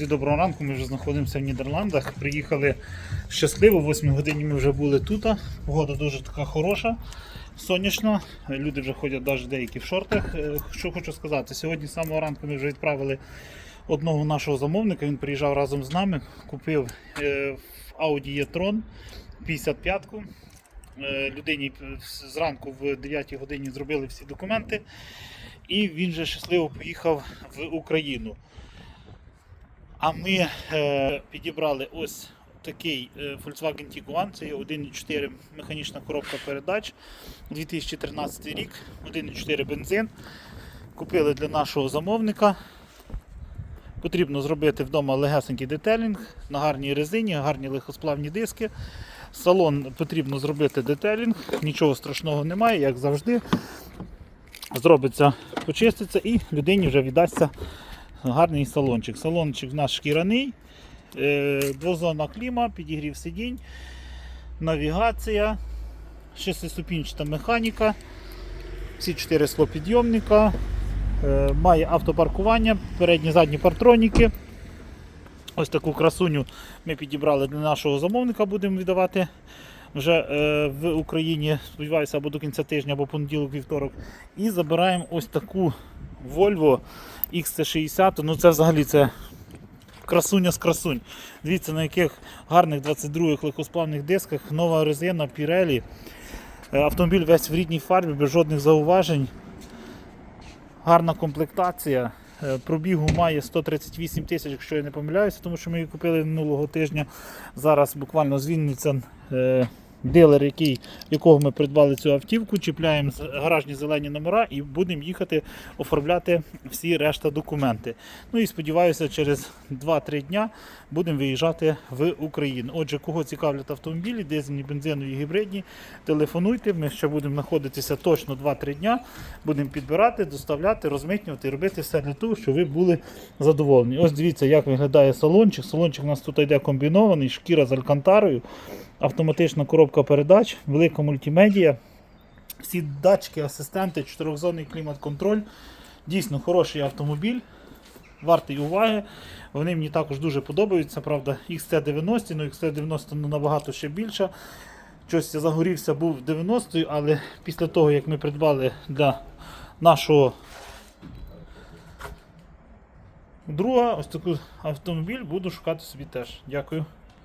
Доброго ранку, ми вже знаходимося в Нідерландах. Приїхали щасливо, в 8 годині ми вже були тут. Погода дуже така хороша, сонячна. Люди вже ходять навіть деякі в шортах. Е, Що хочу сказати, сьогодні з самого ранку ми вже відправили одного нашого замовника. Він приїжджав разом з нами, купив е, в Audi e-tron 55-ку. Е, Людині зранку в 9 годині зробили всі документи. І він вже щасливо поїхав в Україну. А ми е, підібрали ось такий е, Volkswagen Tiguan, це 1.4 механічна коробка передач 2013 рік, 1.4 бензин. Купили для нашого замовника. Потрібно зробити вдома легесенький детелінг на гарній резині, гарні легкосплавні диски. Салон потрібно зробити детелінг, нічого страшного немає, як завжди. Зробиться, почиститься і людині вже віддасться гарний салончик. Салончик в нас шкіряний, е, двозонна кліма, підігрів сидінь, навігація, шестиступінчата механіка, всі чотири склопідйомника, е, має автопаркування, передні задні партроніки. Ось таку красуню ми підібрали для нашого замовника, будемо віддавати вже е, в Україні, сподіваюся, або до кінця тижня, або понеділок, вівторок. І забираємо ось таку Volvo XC60. Ну це взагалі це красуня з красунь. Дивіться, на яких гарних 22-х легкосплавних дисках, нова резина Pirelli. Е, Автомобіль весь в рідній фарбі, без жодних зауважень. Гарна комплектація. Е, Пробігу має 138 тисяч, якщо я не помиляюся, тому що ми її купили минулого тижня. Зараз буквально звільниться е, дилер, який, якого ми придбали цю автівку, чіпляємо гаражні зелені номера і будемо їхати оформляти всі решта документи. Ну і сподіваюся, через 2-3 дня будемо виїжджати в Україну. Отже, кого цікавлять автомобілі, дизельні, бензинові, гібридні, телефонуйте. Ми ще будемо знаходитися точно 2-3 дня. Будемо підбирати, доставляти, розмитнювати робити все для того, щоб ви були задоволені. Ось дивіться, як виглядає салончик. Салончик у нас тут йде комбінований, шкіра з алькантарою, автоматична коробка передач, велика мультимедія. Всі датчики, асистенти, чотирьохзонний клімат-контроль. Дійсно хороший автомобіль. Вартий уваги. Вони мені також дуже подобаються. Правда, XC90, ну XC90 ну, набагато ще більше. Щось я загорівся був 90-ю, але після того, як ми придбали для нашого друга ось такий автомобіль, буду шукати собі теж. Дякую.